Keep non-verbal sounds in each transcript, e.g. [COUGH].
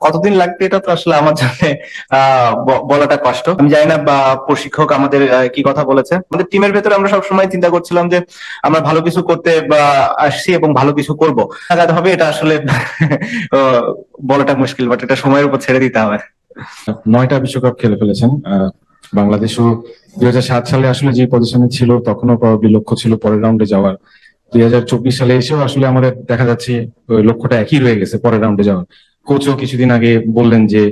কতদিন লাগবে এটা তো আসলে আমার জন্য বলাটা কষ্ট। আমি জানি না, বা প্রশিক্ষক আমাদের কি কথা বলেছে। আমাদের টিমের ভেতরে আমরা সবসময় চিন্তা করছিলাম যে, আমরা ভালো কিছু করতে, বা আসছি এবং ভালো কিছু করব। কাজ হবে এটা আসলে [LAUGHS] বলাটা মুশকিল বাট এটা সময়ের উপর ছেড়ে দিতে হবে। নয়টা বিশ্বকাপ খেলে ফেলেছেন বাংলাদেশও দুই হাজার সাত সালে আসলে যে পজিশনে ছিল, তখনও প্রবাবলি লক্ষ্য ছিল পরের রাউন্ডে যাওয়ার। দুই হাজার চব্বিশ সালে এসেও আসলে আমাদের দেখা যাচ্ছে লক্ষ্যটা একই রয়ে গেছে পরের রাউন্ডে যাওয়ার। কোচও কিছুদিন আগে বললেন যে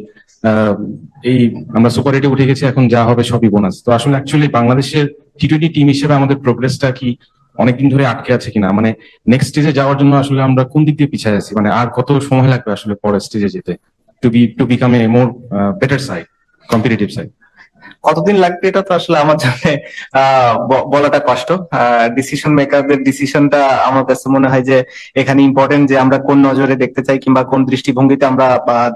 এই আমরা সুপার এইটে উঠে গেছি, এখন যা হবে সবই বোনাস তো আসলে অ্যাকচুয়ালি বাংলাদেশের টি টোয়েন্টি টিম হিসেবে আমাদের প্রোগ্রেসটা কি অনেকদিন ধরে আটকে আছে কিনা? মানে নেক্সট স্টেজে যাওয়ার জন্য আসলে আমরা কোন দিক দিয়ে পিছিয়ে আছি? মানে আর কত সময় লাগবে আসলে পরের স্টেজে যেতে? To be to become a more better side competitive side কতদিন লাগবে এটা তো আসলে আমার জন্য বলাটা কষ্ট। ডিসিশন মেকারদের ডিসিশনটা আমার কাছে মনে হয় যে এখানে ইম্পর্টেন্ট যে আমরা কোন নজরে দেখতে চাই কিংবা কোন দৃষ্টিভঙ্গিতে আমরা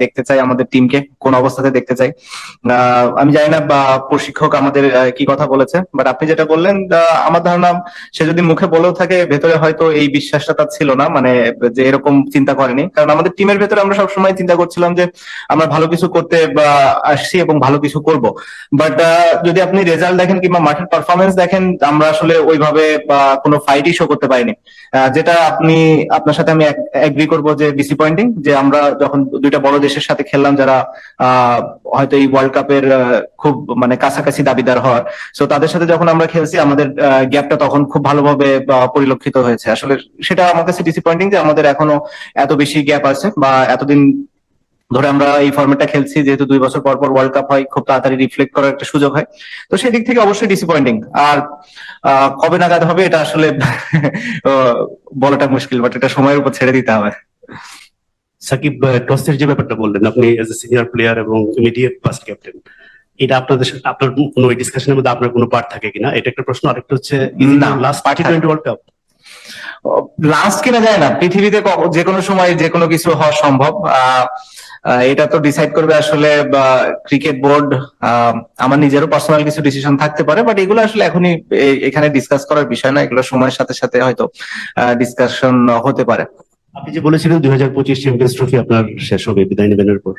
দেখতে চাই আমাদের টিমকে কোন অবস্থাতে দেখতে চাই। আমি জানি না, বা, প্রশিক্ষক আমাদের কি কথা বলেছে বাট আপনি যেটা বললেন আমার ধারণা সে যদি মুখে বলেও থাকে, ভেতরে হয়তো এই বিশ্বাসটা তার ছিল না মানে যে এরকম চিন্তা করেনি। কারণ আমাদের টিমের ভেতরে আমরা সবসময় চিন্তা করছিলাম যে আমরা ভালো কিছু করতে আসছি এবং ভালো কিছু করব। বাট যদি আপনি রেজাল্ট দেখেন কিংবা মাঠের পারফরমেন্স দেখেন, আমরা আসলে ওইভাবে কোনো ফাইটই শো করতে পারিনি। যেটা আপনি, আপনার সাথে আমি এগ্রি করব যে ডিসঅ্যাপয়েন্টিং যে আমরা যখন দুইটা বড় দেশের সাথে খেললাম যারা হয়তো এই ওয়ার্ল্ড কাপের খুব মানে কাছাকাছি দাবিদার হওয়ার। সো তাদের সাথে যখন আমরা খেলছি, আমাদের গ্যাপটা তখন খুব ভালোভাবে পরিলক্ষিত হয়েছে। আসলে সেটা আমার কাছে ডিসঅ্যাপয়েন্টিং যে আমাদের এখনও এত বেশি গ্যাপ আছে, বা এতদিন ধরে আমরা এই ফর্মেটটা খেলছি যেহেতু দুই বছর পর পর ওয়ার্ল্ড কাপ হয় খুব তাড়াতাড়ি রিফ্লেক্ট করার একটা সুযোগ হয়। তো সেই দিক থেকে অবশ্যই ডিসঅ্যাপয়েন্টিং আর কবে নাগাদ হবে এটা আসলে [LAUGHS] বলাটা মুশকিল বাট এটা সময়ের উপর ছেড়ে দিতে হবে। সাকিব টসের যে ব্যাপারটা বললেন আপনি এজ এ সিনিয়র প্লেয়ার এবং ইমিডিয়েট ফার্স্ট ক্যাপ্টেন এটা আপনাদের আপনার কোনো ডিসকাশনের মধ্যে আপনার কোনো পার্ট থাকে কিনা? এটা একটা প্রশ্ন আরেকটা হচ্ছে last T twenty world cup last কিনা যায় না। পৃথিবীতে যে কোনো সময় যে কোনো কিছু হওয়া সম্ভব। আহ, এটা তো ডিসাইড করবে আসলে ক্রিকেট বোর্ড আমার নিজেরও পার্সোনাল কিছু ডিসিশন থাকতে পারে বাট এগুলো আসলে এখনই এখানে ডিসকাস করার বিষয় না, এগুলো সময়ের সাথে সাথে হয়তো ডিসকাশন হতে পারে। আপনি যে বলেছিলেন দুই হাজার পঁচিশ চ্যাম্পিয়ন্স ট্রফি আপনার শেষ হবে, বিদায় নেবেন এরপর।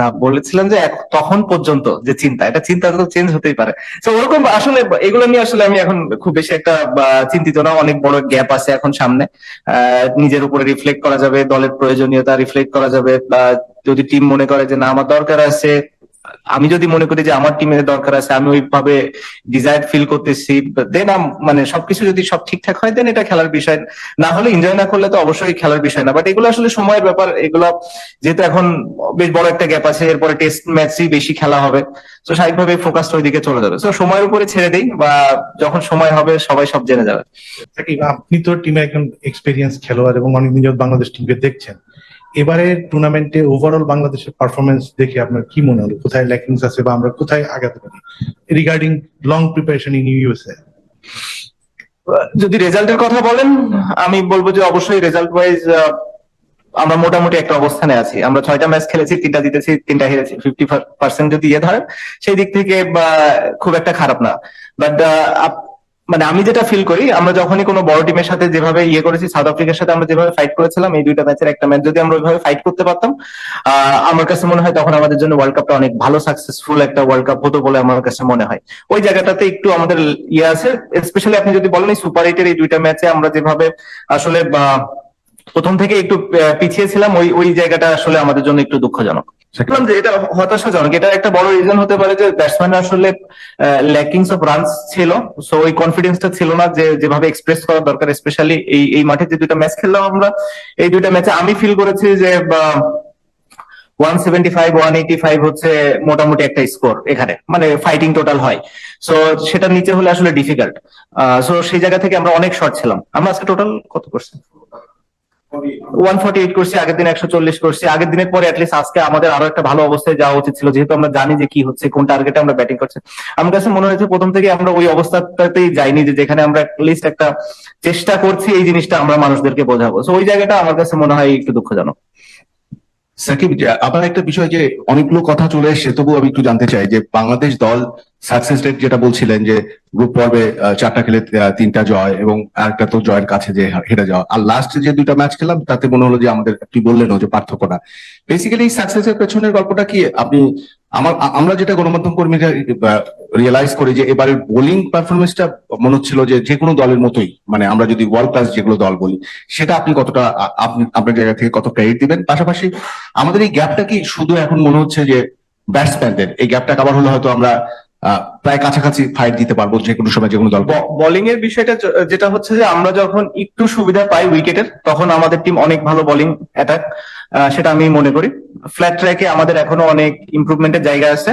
না, বলেছিলাম যে তখন পর্যন্ত যে চিন্তা, এটা চিন্তা তো চেঞ্জ হতেই পারে। তো ওরকম আসলে এগুলো নিয়ে আসলে আমি এখন খুব বেশি একটা চিন্তিত না, অনেক বড় গ্যাপ আছে এখন সামনে। নিজের উপরে রিফ্লেক্ট করা যাবে, দলের প্রয়োজনীয়তা রিফ্লেক্ট করা যাবে যদি টিম মনে করে যে না, আমার দরকার আছে আমি যদি মনে করি যে আমার টিমের দরকার আছে, আমি ওইভাবে ডিজায়ার ফিল করতেছি দেন মানে সবকিছু যদি সব ঠিকঠাক হয় দেন এটা খেলার বিষয়। না হলে এনজয় না করলে তো অবশ্যই খেলার বিষয় না। বাট এগুলো আসলে সময়ের ব্যাপার, এগুলো যেহেতু এখন বেশ বড় একটা গ্যাপ আছে, এরপরে টেস্ট ম্যাচই বেশি খেলা হবে। তো স্বাভাবিকভাবে ফোকাসটা ওইদিকে চলে যাবে। তো সময়ের উপরে ছেড়ে দেই, বা যখন সময় হবে, সবাই সব জেনে যাবে। আপনি তো টিমে একজন এক্সপিরিয়েন্স খেলোয়াড় এবং অনেকদিন যাবত বাংলাদেশ টিমকে দেখছেন। এবারে টুর্নামেন্টে ওভারঅল বাংলাদেশের পারফরমেন্স দেখে আপনার কি মনে হলো? কোথায় ল্যাকিংস আছে বা আমরা কোথায় আগাতে পারি? Regarding long preparation in USA যদি রেজাল্টের কথা বলেন, আমি বলব যে অবশ্যই রেজাল্ট ওয়াইজ আমরা মোটামুটি একটা অবস্থানে আছি। আমরা ছয়টা ম্যাচ খেলেছি, তিনটা জিতেছি, তিনটা হেরেছি। ফিফটি পার্সেন্ট যদি ইয়ে ধরেন, সেই দিক থেকে খুব একটা খারাপ না। বাট মানে আমি যেটা ফিল করি, আমরা যখনই কোনো বড় টিমের সাথে যেভাবে ইয়ে করেছি সাউথ আফ্রিকার সাথে আমরা যেভাবে ফাইট করেছিলাম, এই দুইটা ম্যাচের একটা ম্যাচ যদি আমরা ওইভাবে ফাইট করতে পারতাম আমার কাছে মনে হয় তখন আমাদের জন্য ওয়ার্ল্ড কাপটা অনেক ভালো সাকসেসফুল একটা ওয়ার্ল্ড কাপ হতো বলে আমার কাছে মনে হয়। ওই জায়গাটাতে একটু আমাদের ইয়ে আছে স্পেশালি আপনি যদি বলেন এই সুপার এইটের এই দুইটা ম্যাচে আমরা যেভাবে আসলে প্রথম থেকে একটু পিছিয়ে ছিলাম, ওই ওই জায়গাটা আসলে আমাদের জন্য একটু দুঃখজনক। বললাম যে এটা হতাশাজনক। এটা একটা বড় রিজন হতে পারে যে ব্যাটসম্যান আসলে ল্যাকিংস অফ রানস ছিল। সো ওই কনফিডেন্সটা ছিল না যে যেভাবে এক্সপ্রেস করা দরকার স্পেশালি এই এই মাঠে যে দুইটা ম্যাচ খেললাম আমরা, এই দুইটা ম্যাচে আমি ফিল করেছি যে one seventy five one eighty five হচ্ছে মোটামুটি একটা স্কোর এখানে মানে ফাইটিং টোটাল হয়। সো সেটা নিচে হলে আসলে ডিফিকাল্ট সো সেই জায়গা থেকে আমরা অনেক শর্ট ছিলাম। আমরা আজকে টোটাল কত করছি ওয়ান ফর্টি এইট করছি, আগের দিন একশো চল্লিশ করছি। আগের দিনের পরে অ্যাটলিস্ট আজকে আমাদের আরও একটা ভালো অবস্থায় যাওয়া উচিত ছিল, যেহেতু আমরা জানি যে কি হচ্ছে, কোন টার্গেটে আমরা ব্যাটিং করছি। আমার কাছে মনে হয়েছে প্রথম থেকে আমরা ওই অবস্থাটাতেই যাইনি যে যেখানে আমরা লিস্ট একটা চেষ্টা করছি এই জিনিসটা আমরা মানুষদেরকে বোঝাবো। তো ওই জায়গাটা আমার কাছে মনে হয় একটু দুঃখজনক। সাকিব আবার একটা বিষয় যে অনেকগুলো কথা চলে এসছে তবু আমি একটু জানতে চাই যে বাংলাদেশ দল সাকসেস রেট যেটা বলছিলেন যে গ্রুপ পর্বে চারটা খেলে তিনটা জয় এবং একটা তো জয়ের কাছে যে হেরে যাওয়া। আর লাস্ট যে দুইটা ম্যাচ খেলাম, তাতে মনে হলো যে আমাদের, আপনি বললেন যে পার্থক্যটা। বেসিক্যালি সাকসেস এর পেছনের গল্পটা কি? আপনি আমার আমরা যেটা গণমাধ্যম কর্মীরা রিয়েলাইজ করি যে এবারে বোলিং পারফরমেন্সটা মনে হচ্ছিল যে যে কোনো দলের মতোই মানে আমরা যদি ওয়ার্ল্ড ক্লাস যেগুলো দল বলি, সেটা আপনি কতটা আপনি, আপনার জায়গা থেকে কত ক্রেডিট দিবেন? পাশাপাশি আমাদের এই গ্যাপটা কি শুধু এখন মনে হচ্ছে যে ব্যাটসম্যানদের এই গ্যাপটা কাবার হলে হয়তো আমরা প্রায় কাছাকাছি ফাইট দিতে পারব যে কোনো সময় যে কোনো দল। বোলিং এর বিষয়টা যেটা হচ্ছে যে আমরা যখন একটু সুবিধা পাই উইকেটের তখন আমাদের টিম অনেক ভালো বোলিং অ্যাটাক সেটা আমি মনে করি। ফ্ল্যাট ট্র্যাকে আমাদের এখনও অনেক ইমপ্রুভমেন্টের জায়গা আছে।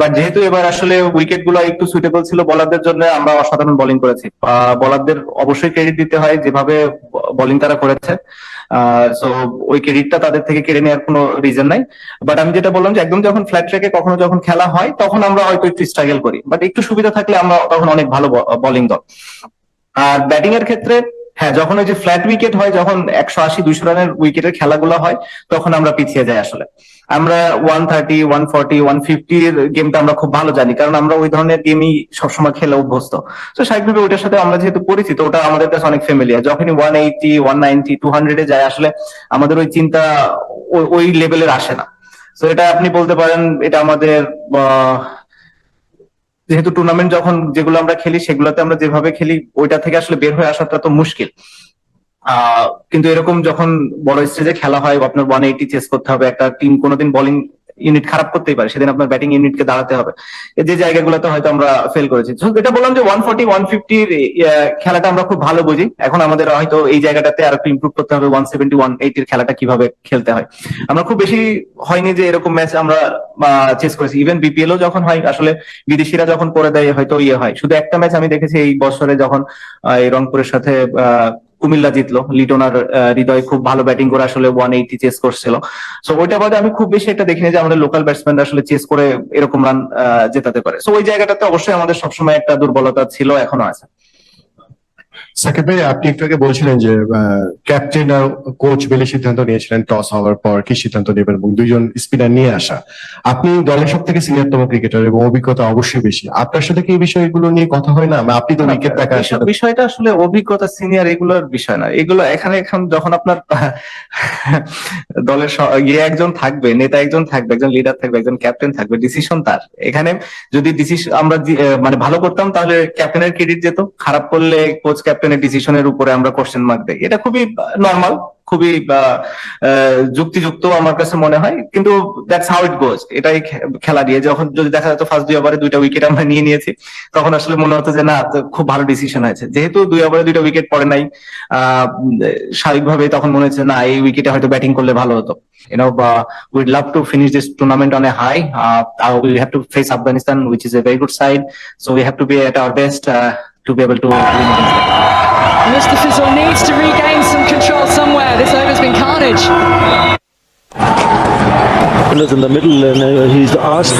বাট যেহেতু এবার আসলে উইকেটগুলো একটু সুইটেবল ছিল বলারদের জন্য, আমরা অসাধারণ বোলিং করেছি। বলারদের অবশ্যই ক্রেডিট দিতে হয়, যেভাবে বোলিং তারা করেছে। সো ওই ক্রেডিটটা তাদের থেকে কেড়ে নেওয়ার কোনো রিজন নাই। বাট আমি যেটা বললাম যে, একদম যখন ফ্ল্যাট ট্র্যাকে কখনো যখন খেলা হয়, তখন আমরা হয়তো একটু স্ট্রাগল করি। বাট একটু সুবিধা থাকলে আমরা তখন অনেক ভালো বোলিং দল। আর ব্যাটিং এর ক্ষেত্রে হ্যাঁ যখন ওই যে ফ্ল্যাট উইকেট হয়, যখন একশো আশি, দুইশো রানের উইকেটের খেলাগুলো হয়, তখন আমরা পিছিয়ে যাই আসলে। আমরা one thirty one forty one fifty এর গেমটা আমরা খুব ভালো জানি, কারণ আমরা ওই ধরনের গেমই সবসময় খেলে অভ্যস্ত। তো স্বাভাবিকভাবে ওইটার সাথে আমরা যেহেতু পরিচিত, ওটা আমাদের কাছে অনেক ফ্যামিলিয়ার যখনই one eighty one ninety two হান্ড্রেডে যায়, আসলে আমাদের ওই চিন্তা ওই- লেভেলের আসে না। তো এটা আপনি বলতে পারেন, এটা আমাদের যেহেতু টুর্নামেন্ট যখন যেগুলো আমরা খেলি, সেগুলোতে আমরা যেভাবে খেলি, ওইটা থেকে আসলে বের হয়ে আসাটা তো মুশকিল। কিন্তু এরকম যখন বড় স্টেজে খেলা হয়, আপনার ওয়ান এইটি চেস করতে হবে, একটা টিম কোনোদিন বোলিং ইউনিট খারাপ করতেই পারে, সেদিন আপনার ব্যাটিং ইউনিটকে দাঁড়াতে হবে। যে জায়গাগুলোতে হয়তো আমরা ফেল করেছি। এটা বললাম যে ওয়ান ফোর্টি ওয়ান ফিফটির খেলাটা আমরা খুব ভালো বুঝি। এখন আমাদের হয়তো এই জায়গাটাতে আর একটু ইমপ্রুভ করতে হবে ওয়ান সেভেন্টি ওয়ান এইটির খেলাটা কীভাবে খেলতে হয়। আমরা খুব বেশি হয়নি যে এরকম ম্যাচ আমরা চেস করেছি। ইভেন বিপিএল ও যখন হয়, আসলে বিদেশিরা যখন করে দেয়, হয়তো ইয়ে হয়। শুধু একটা ম্যাচ আমি দেখেছি এই বছরে যখন রংপুরের সাথে কুমিল্লা জিতলো। লিটনার হৃদয় খুব ভালো ব্যাটিং করে আসলে ওয়ান এইটি চেস করছিল। সো ওইটা বাদে আমি খুব বেশি একটা দেখিনি যে আমাদের লোকাল ব্যাটসম্যান আসলে চেস করে এরকম রান জেতাতে পারে। সো ওই জায়গাটাতে অবশ্যই আমাদের সবসময় একটা দুর্বলতা ছিল, এখনও আছে। সাকিব ভাই আপনি একটু আগে বলছিলেন যে ক্যাপ্টেন আর কোচ মিলে সিদ্ধান্ত নিয়েছিলেন টস হওয়ার পর কি সিদ্ধান্ত নেবেন এবং দুইজন স্পিনার নিয়ে আসা। আপনি দলের সব থেকে সিনিয়রতম ক্রিকেটার এবং অভিজ্ঞতা অবশ্যই বেশি। আপনার সাথে কি এই বিষয়গুলো নিয়ে কথা হয় না? আপনি তো উইকেট এইসব বিষয়টা আসলে অভিজ্ঞতা সিনিয়র এগুলোর বিষয় না। এগুলো এখানে এখন যখন আপনার [LAUGHS] দলের ইয়ে একজন থাকবে নেতা একজন থাকবে একজন লিডার থাকবে একজন ক্যাপ্টেন থাকবে ডিসিশন তার। এখানে যদি ডিসিশন আমরা মানে ভালো করতাম তাহলে ক্যাপ্টেনের ক্রেডিট যেত। খারাপ করলে কোচ ক্যাপ্টেনের ডিসিশনের উপরে আমরা কোশ্চেন মার্ক দেই। এটা খুবই নর্মাল খুবই যুক্তিযুক্ত আমার কাছে মনে হয়। কিন্তু দ্যাটস হাউ ইট গোজ এটাই খেলা দিয়ে। যখন যদি দেখা যেত ফার্স্ট দুই ওভারে দুইটা উইকেট আমরা নিয়ে নিয়েছি, তখন আসলে মনে হতো যে না খুব ভালো ডিসিশন হয়েছে। যেহেতু দুই ওভারে দুইটা উইকেট পড়ে নাই স্বাভাবিকভাবে তখন মনে হচ্ছে না, এই উইকেটে হয়তো ব্যাটিং করলে ভালো হতো। You know we'd love to finish this tournament on a high we have to face Afghanistan which is a very good side so have to be at our to be able to. Mr. Fizzle needs to regain some control somewhere. This over's been carnage. In the middle, and uh, he's asked.